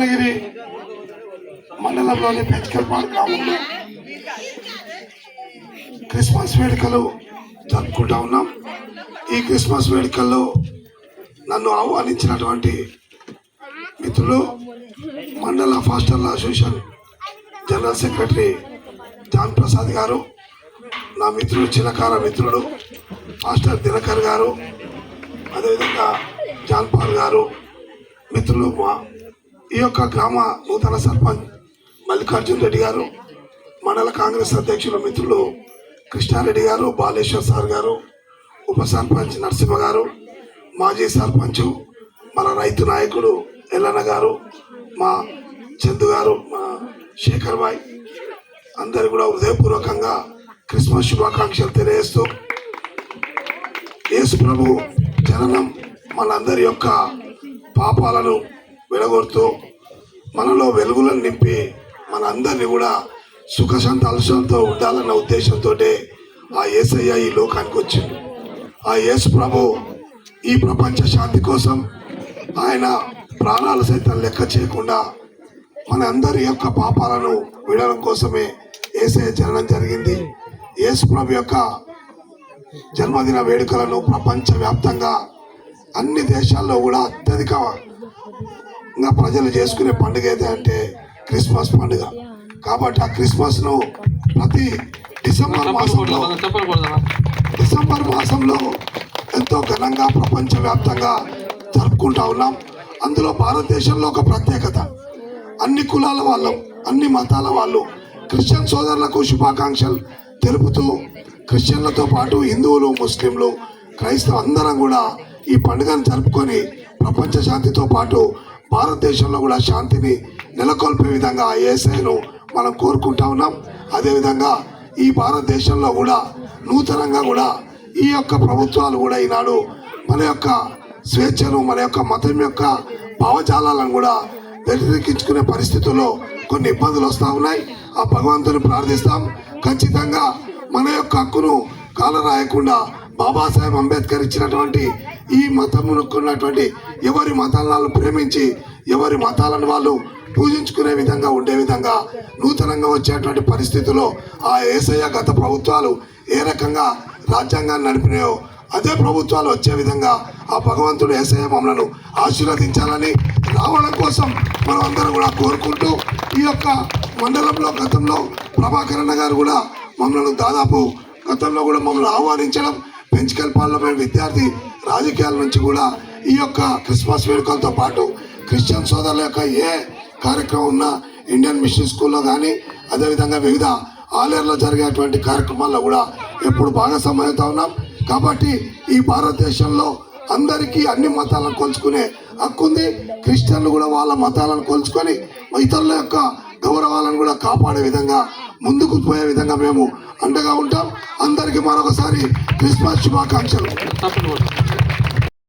భువనగిరి మండలంలోని పెంచకల్పాడు గ్రామంలో క్రిస్మస్ వేడుకలు జరుపుకుంటా ఉన్నాం. ఈ క్రిస్మస్ వేడుకల్లో నన్ను ఆహ్వానించినటువంటి మిత్రులు మండల ఫాస్టర్ల association general secretary John Prasad గారు నా మిత్రుడు చిన్నకాల మిత్రుడు మాస్టర్ దినకర్ గారు అదేవిధంగా జాన్ పాల్ గారు మిత్రులు మా ఈ యొక్క గ్రామ నూతన సర్పంచ్ మల్లికార్జున్ రెడ్డి గారు మండల కాంగ్రెస్ అధ్యక్షుల మిత్రులు కృష్ణారెడ్డి గారు బాలేశ్వర్ సార్ గారు ఉప సర్పంచ్ నరసింహ గారు మాజీ సర్పంచ్ మన రైతు నాయకుడు ఎల్లన్న గారు మా చందు గారు మా శేఖర్ బాయ్ అందరు కూడా హృదయపూర్వకంగా క్రిస్మస్ శుభాకాంక్షలు తెలియజేస్తూ యేసు ప్రభు జననం మనందరి యొక్క పాపాలను వెలగొడుతూ మనలో వెలుగులను నింపి మన అందరినీ కూడా సుఖ సంతోషాలతో ఉండాలన్న ఉద్దేశంతో ఆ యేసయ్య ఈ లోకానికి వచ్చింది ఆ యేసు ప్రభు ఈ ప్రపంచ శాంతి కోసం ఆయన ప్రాణాలు సైతం లెక్క చేయకుండా మన అందరి యొక్క పాపాలను విడడం కోసమే ఏసయ్య జననం జరిగింది. యేసు ప్రభు యొక్క జన్మదిన వేడుకలను ప్రపంచ వ్యాప్తంగా అన్ని దేశాల్లో కూడా అత్యధిక అత్యధికంగా ప్రజలు చేసుకునే పండుగ ఏది అంటే క్రిస్మస్ పండుగ. కాబట్టి ఆ క్రిస్మస్ను ప్రతి డిసెంబర్ మాసంలో డిసెంబర్ మాసంలో ఎంతో ఘనంగా ప్రపంచ వ్యాప్తంగా జరుపుకుంటా ఉన్నాం. అందులో భారతదేశంలో ఒక ప్రత్యేకత. అన్ని కులాల వాళ్ళు అన్ని మతాల వాళ్ళు క్రిస్టియన్ సోదరులకు శుభాకాంక్షలు తెలుపుతూ క్రిస్టియన్లతో పాటు హిందువులు ముస్లింలు క్రైస్తవ అందరం కూడా ఈ పండుగను జరుపుకొని ప్రపంచ శాంతితో పాటు భారతదేశంలో కూడా శాంతిని నెలకొల్పే విధంగా ఆ ఏసైను మనం కోరుకుంటా ఉన్నాం. అదేవిధంగా ఈ భారతదేశంలో కూడా నూతనంగా కూడా ఈ యొక్క ప్రభుత్వాలు కూడా ఈనాడు మన యొక్క స్వేచ్ఛను మన యొక్క మతం యొక్క భావజాలాలను కూడా వ్యతిరేకించుకునే పరిస్థితుల్లో కొన్ని ఇబ్బందులు వస్తూ ఉన్నాయి. ఆ భగవంతుని ప్రార్థిస్తాం. ఖచ్చితంగా మన యొక్క హక్కును కాలరాయకుండా బాబాసాహెబ్ అంబేద్కర్ ఇచ్చినటువంటి ఈ మతమునుకున్నటువంటి ఎవరి మతాలను ప్రేమించి ఎవరి మతాలను వాళ్ళు పూజించుకునే విధంగా ఉండే విధంగా నూతనంగా వచ్చేటువంటి పరిస్థితుల్లో ఆ ఏసయ్య గత ప్రభుత్వాలు ఏ రకంగా రాజ్యాంగాన్ని నడిపినాయో అదే ప్రభుత్వాలు వచ్చే విధంగా ఆ భగవంతుడు ఏసయ్య మమ్మలను ఆశీర్వదించాలని రావడం కోసం మనం అందరం కూడా కోరుకుంటూ ఈ యొక్క మండలంలో గతంలో ప్రభాకరణ గారు కూడా మమ్మల్ని దాదాపు గతంలో కూడా మమ్మల్ని ఆహ్వానించడం పెంచుకల్ పార్లమెంట్ విద్యార్థి రాజకీయాల నుంచి కూడా ఈ యొక్క క్రిస్మస్ వేడుకలతో పాటు క్రిస్టియన్ సోదరుల యొక్క ఏ కార్యక్రమం ఉన్నా ఇండియన్ మిషన్ స్కూల్లో కానీ అదేవిధంగా వివిధ ఆలయాల్లో జరిగేటువంటి కార్యక్రమాల్లో కూడా ఎప్పుడు భాగస్వామ్యం ఉన్నాం. కాబట్టి ఈ భారతదేశంలో అందరికీ అన్ని మతాలను కొలుచుకునే హక్కు ఉంది. క్రిస్టియన్లు కూడా వాళ్ళ మతాలను కొలుచుకొని ఇతరుల యొక్క గౌరవాలను కూడా కాపాడే విధంగా ముందుకు పోయే విధంగా మేము అండగా ఉంటాం. అందరికీ మరొకసారి క్రిస్మస్ శుభాకాంక్షలు.